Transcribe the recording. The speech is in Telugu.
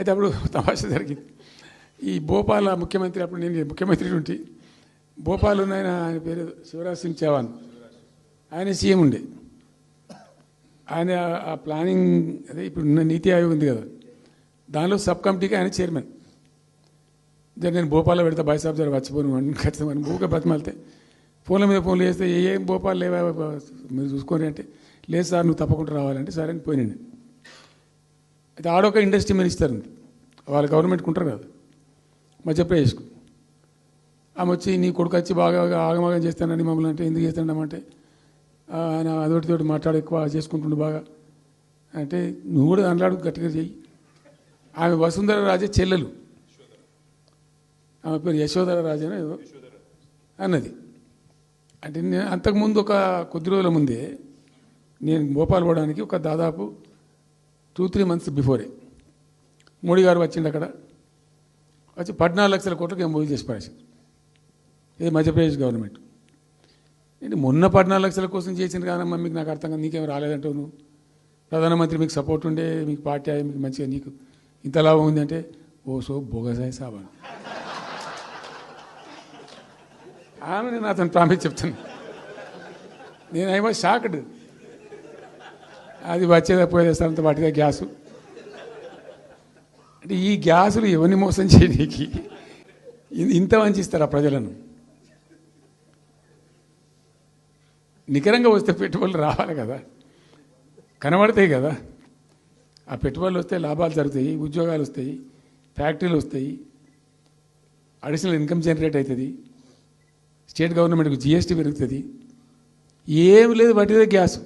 అయితే అప్పుడు తమాషా జరిగింది. ఈ భోపాల ముఖ్యమంత్రి అప్పుడు నేను ముఖ్యమంత్రి ఉంటే. భోపాల్ ఉన్న ఆయన ఆయన పేరు శివరాజ్ సింగ్ చౌహాన్. ఆయన సీఎం ఉండే. ఆయన ఆ- ప్లానింగ్ అదే ఇప్పుడు ఉన్న నీతి ఆయోగ్ ఉంది కదా. దానిలో సబ్ కమిటీకి ఆయన చైర్మన్. జర నేను భోపాల్లో పెడతా బాయ్ సాబ్ జర వచ్చిపోను ఖచ్చితంగా అని ఊరికే బతిమాలితే ఫోన్ల మీద ఫోన్లు చేస్తే ఏం భోపాల్ లేవా? మీరు చూసుకోండి అంటే లేదు సార్ నువ్వు తప్పకుండా రావాలంటే సరే అని పోయినండి. అయితే ఆడొక ఇండస్ట్రీ మినిస్టర్ ఉంది వాళ్ళ గవర్నమెంట్కి ఉంటారు కదా. మధ్యప్రదేశ్కు. ఆమె వచ్చి నీ కొడుకు వచ్చి బాగా ఆగమాగం చేస్తానని మమ్మల్ని అంటే ఎందుకు చేస్తాడమంటే ఆయన అదొకటితోటి మాట్లాడి ఎక్కువ చేసుకుంటుండు బాగా. అంటే నువ్వు కూడా దాంట్లో గట్టిగా చెయ్యి. ఆమె వసుంధర రాజే చెల్లెలు. ఆమె పేరు యశోధర రాజేనా ఏదో అన్నది. అంటే నేను అంతకుముందు ఒక కొద్ది రోజుల ముందే నేను భోపాల్ పోవడానికి ఒక దాదాపు two three months before Modi గారు వచ్చిండు అక్కడ. వచ్చి పద్నాలుగు లక్షల కోట్లకు ఎంబోయి చేసి పడేసారు ఇది మధ్యప్రదేశ్ గవర్నమెంట్. ఏంటి మొన్న పద్నాలుగు లక్షల కోసం చేసింది కానమ్మా మీకు నాకు అర్థం కాదు నీకేం రాలేదంటావు నువ్వు? ప్రధానమంత్రి మీకు సపోర్ట్ ఉండే మీకు పార్టీ అయ్యి మీకు మంచిగా నీకు ఇంత లాభం ఉంది అంటే ఓ సో బొగసాయి సాబా ఆమె నేను అతను ప్రామిస్ చెప్తాను నేను ఐ వాజ్ షాక్డ్ అది వచ్చేదా పోయేదా అంత వాటిదే గ్యాసు. అంటే ఈ గ్యాసులు ఎవరిని మోసం చేయడానికి ఇ- ఇంత వంచిస్తారా ప్రజలను? నికరంగా వస్తే పెట్టుబడులు రావాలి కదా. కనబడతాయి కదా. ఆ పెట్టుబడులు వస్తే లాభాలు జరుగుతాయి ఉద్యోగాలు వస్తాయి ఫ్యాక్టరీలు వస్తాయి. అడిషనల్ ఇన్కమ్ జనరేట్ అవుతుంది. స్టేట్ గవర్నమెంట్కి జిఎస్టీ పెరుగుతుంది. ఏం లేదు వాటిదే గ్యాస్.